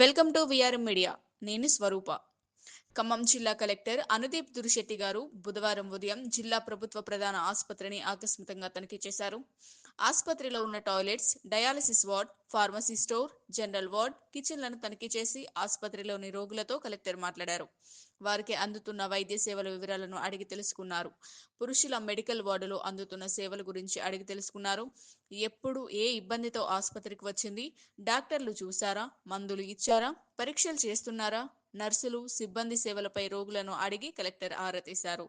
Welcome to VRM media నేను స్వరూప. ఖమ్మం జిల్లా collector Anudeep Durishetti గారు బుధవారం ఉదయం జిల్లా ప్రభుత్వ ప్రధాన ఆసుపత్రిని ఆకస్మికంగా తనిఖీ చేశారు. ఆసుపత్రిలో ఉన్న toilets dialysis ward pharmacy store general ward కిచెన్లను తనిఖీ చేసి ఆసుపత్రిలోని రోగులతో కలెక్టర్ మాట్లాడారు. వారికి అందుతున్న వైద్య సేవల వివరాలను అడిగి తెలుసుకున్నారు. పురుషుల మెడికల్ వార్డులో అందుతున్న సేవల గురించి అడిగి తెలుసుకున్నారు. ఎప్పుడు ఏ ఇబ్బందితో ఆసుపత్రికి వచ్చింది? డాక్టర్లు చూసారా మందులు ఇచ్చారా? పరీక్షలు చేస్తున్నారా? నర్సులు సిబ్బంది సేవలపై రోగులను అడిగి కలెక్టర్ ఆరా తీశారు.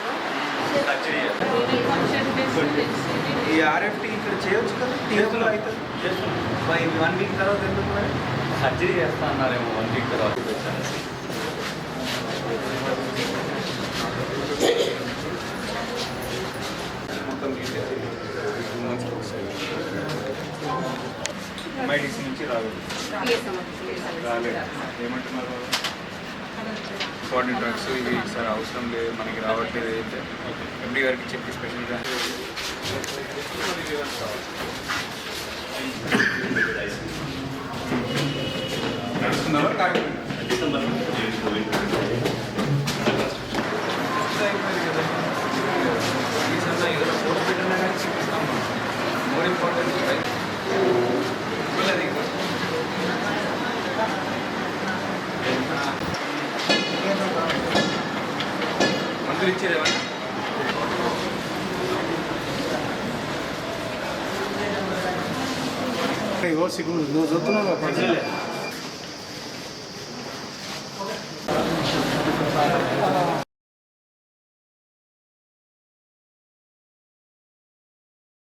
ఆర్ఎఫ్టీ ఇక్కడ చేయొచ్చు కదా? టీఎంలో అయితే? చేస్తున్నాం. వన్ వీక్ తర్వాత ఎందుకు మరి? సర్జరీ చేస్తా అన్నారేమో వన్ వీక్ తర్వాత మొత్తం తీసేసి టూ మంత్స్కి వస్తాయి. మైడిసి నుంచి రాలేదు రాలేదు. ఏమంటున్నారు? ఇంపార్టెంట్ డ్రగ్స్ ఇవి సార్ అవసరం లేదు మనకి రావట్లేదు అయితే. ఎండి గారికి చెప్పి స్పెషల్గా మందులు ఇచ్చేదేమన్నా ఇగో సిగ్గు నువ్వు చూస్తున్నావు